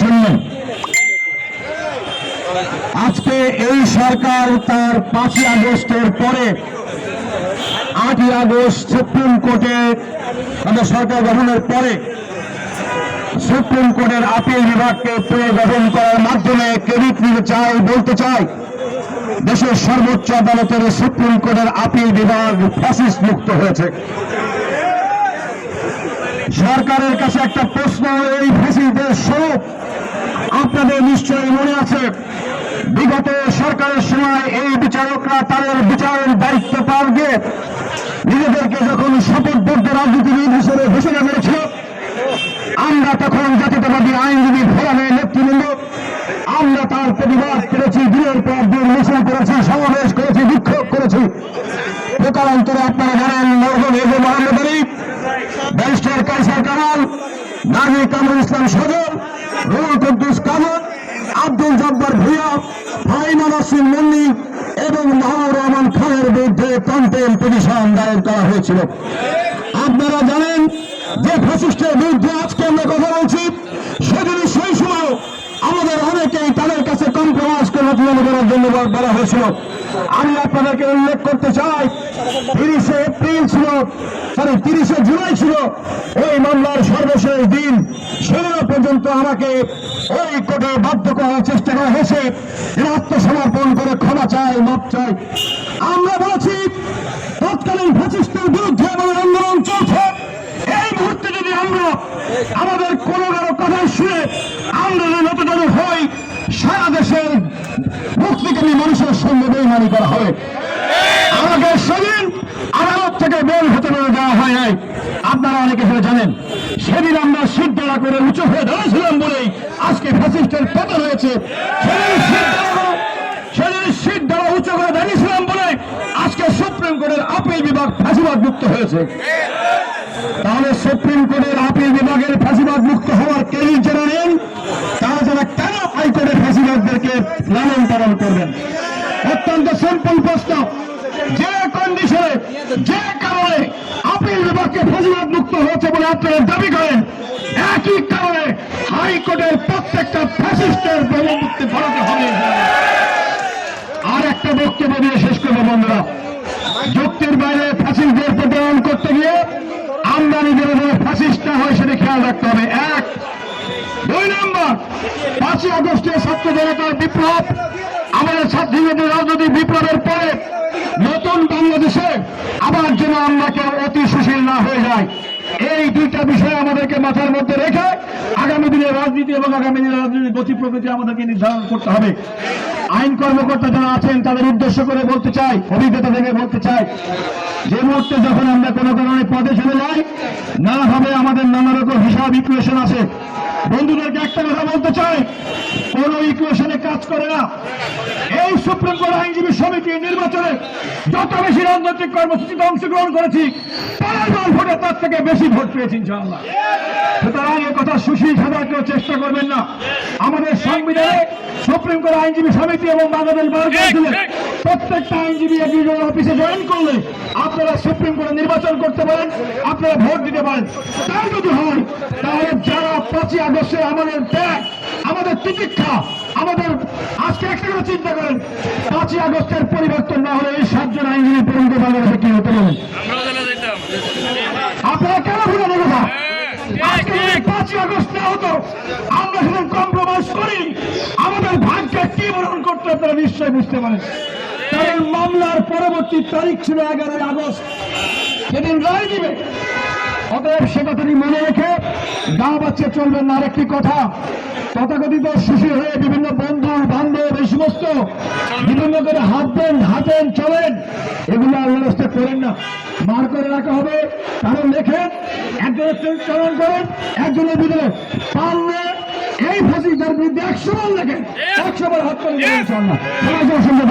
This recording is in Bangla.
করে আজকে এই সরকার তার পাঁচই আগস্টের পরে আটই আগস্ট সুপ্রিম কোর্টে, আমাদের সরকার গঠনের পরে সুপ্রিম কোর্টের আপিল বিভাগকে পুনর্গঠন করার মাধ্যমে ক্রেডিট নিতে চাই বলতে চাই, দেশের সর্বোচ্চ আদালতের সুপ্রিম কোর্টের আপিল বিভাগ ফ্যাসিস্ট মুক্ত হয়েছে। সরকারের কাছে একটা প্রশ্ন, এই ফ্যাসিস্টদের স্বরূপ আপনাদের নিশ্চয়ই মনে আছে, বিগত সরকারের সময় এই বিচারকরা তাদের বিচারের দায়িত্ব পাওয়ার গিয়ে নিজেদেরকে যখন শপথবদ্ধ রাজনীতিবিদ হিসেবে ঘোষণা করেছিল, আমরা তখন জাতীয়তাবাদী আইনজীবী ফোরামের নেতৃবৃন্দ, আমরা তার প্রতিবাদ করেছি, দিনের পর দিন মিছিল করেছি, সমাবেশ করেছি, বিক্ষোভ করেছি। প্রকারান্তরে আপনারা জানেন মরহুম A J Mohammad Ali barrister Kaiser Kamal Naji Kamrul Islam Sadrul Quddus Kamar Abdul Jabbar Bhuiyan final Nasir Monni এবং মাহমুদ রহমান খানের বিরুদ্ধে কন্টেম পিটিশন দায়ের করা হয়েছিল। আপনারা জানেন যে ফ্যাসিস্টের বিরুদ্ধে আজকে আমরা কথা বলছি সেদিনই সেই সময় আমাদের অনেকেই তাদের কাছে কম্প্রোমাইজ করার জন্য বলা হয়েছিল। আমি আপনাদেরকে উল্লেখ করতে চাই, তিরিশে এপ্রিল ছিল সরি তিরিশে জুলাই ছিল ওই মামলার সর্বশেষ দিন। সেদিন পর্যন্ত আমাকে ওই কোর্টে বাধ্য করার চেষ্টা করা হয়েছে। আত্মসমর্পণ করে ক্ষমা চাই মাপ চাই। আমরা বলছি, তৎকালীন ফ্যাসিস্টের বিরুদ্ধে আমাদের আন্দোলন চলছে। এই মুহূর্তে যদি আমরা আমাদের মানুষের সঙ্গে বেইমানি করা হবে। আমাকে সেদিন আদালত থেকে বের হতে বলে দেওয়া হয় নাই। আপনারা অনেকে সেটা জানেন, সেদিন আমরা শীত দ্বারা করে উঁচু হয়ে দাঁড়িয়েছিলাম বলেই আজকে ফ্যাসিস্টের পতন হয়েছে। সেদিন শীত দ্বারা উঁচু করে দাঁড়িয়েছিলাম বলে আজকে সুপ্রিম কোর্টের আপিল বিভাগ ফাঁসিবাদ মুক্ত হয়েছে। তাহলে সুপ্রিম কোর্টের আপিল বিভাগের ফাঁসিবাদ মুক্ত হওয়ার ক্রেডিট যারা নেন, তারা যারা কেন হাইকোর্টের ফাঁসিবাদদেরকে লালন পালন করবেন? অত্যন্ত সিম্পল প্রশ্ন। যে কন্ডিশনে যে কারণে আপিল বিভাগকে ফাঁসিবাদ মুক্ত হয়েছে বলে আপনারা দাবি করেন, একই কারণে হাইকোর্টের প্রত্যেকটা ফ্যাসিস্টের মুক্তি ফলাতে হবে। আর একটা বক্তব্য দিয়ে শেষ করব, বন্ধুরা। যুক্তির বাইরে ফাঁসিদের প্রতিপালন করতে গিয়ে আমরা নিজেরা যেন ফাঁসিস্ট না হয় সেটা খেয়াল রাখতে হবে। এক, দুই নম্বর, পাঁচই আগস্টে ছাত্র জনতার বিপ্লব। আমাদের ছাত্রীদের রাজনৈতিক বিপ্লবের পরে নতুন বাংলাদেশে আবার যেন আমরা কেউ অতি সুশীল না হয়ে যায়, এই দুইটা বিষয় আমাদেরকে মাথার মধ্যে রেখে আগামী দিনের রাজনীতি এবং আগামী দিনের রাজনীতির গতি প্রকৃতি আমাদেরকে নির্ধারণ করতে হবে। আইন কর্মকর্তা যারা আছেন, তাদের উদ্দেশ্য করে বলতে চাই, অভিজ্ঞতা থেকে বলতে চাই, যে মুহূর্তে যখন আমরা কোনো কারণে পদে চলে যাই, না হবে আমাদের নানা রকম হিসাব ইকুয়েশন আছে। বন্ধুদেরকে একটা কথা বলতে চাই, কোন ইকুয়েশনে কাজ করে না। এই সুপ্রিম কোর্ট আইনজীবী সমিতি নির্বাচনে যত বেশি রাজনৈতিক কর্মসূচিতে অংশগ্রহণ করেছি তার থেকে বেশি ভোট পেয়েছি, ইনশাআল্লাহ। সুতরাং কথা সুশীল সাদা কেউ চেষ্টা করবেন না। আমাদের সংবিধানে সুপ্রিম কোর্ট আইনজীবী সমিতি এবং বাংলাদেশ বার প্রত্যেকটা আইনজীবী একজন অফিসে জয়েন করলে আপনারা সুপ্রিম কোর্টে নির্বাচন করতে পারেন, আপনারা ভোট দিতে পারেন। তাই যদি হয়, তাহলে যারা পাঁচই আগস্টে আমাদের ত্যাগ, আমাদের তিতিক্ষা, আমাদের আজকে একটা করে চিন্তা করেন পাঁচই আগস্টের পরিবর্তন না হলে এই সাতজন আইনজীবী পরিণত বাংলাদেশে কি হতে পারেন আমরাও জানা যেতাম আপনারা কেন ভুলে দেবো না আজকে যদি পাঁচই হতো। আমরা কম্প্রোমাইজ করি। আমাদের ভাগ্যে কি বরণ করতে আপনারা নিশ্চয়ই বুঝতে পারেন কারণ মামলার পরবর্তী তারিখ ছিল এগারোই আগস্ট। সেদিন রায় দিবে। অতএব সেটা তিনি মনে রেখে গা বাচ্চা চলবেন না। আরেকটি কথা তথাকথিত সুশীল হয়ে বিভিন্ন বন্ধু, বান্ধব, এই সমস্ত বিভিন্ন করে হাঁটবেন হাঁটেন চলেন। এগুলো আল্লাহ করেন না। মার করে রাখা হবে। কারণ লেখেন একজনের চালান করেন একজনের ভিতরে পারলে এই ফাঁসিদার বিরুদ্ধে একশো বার লেখেন। একশো বার হাত করে ইনশাআল্লাহ। সবাইকে অসংখ্য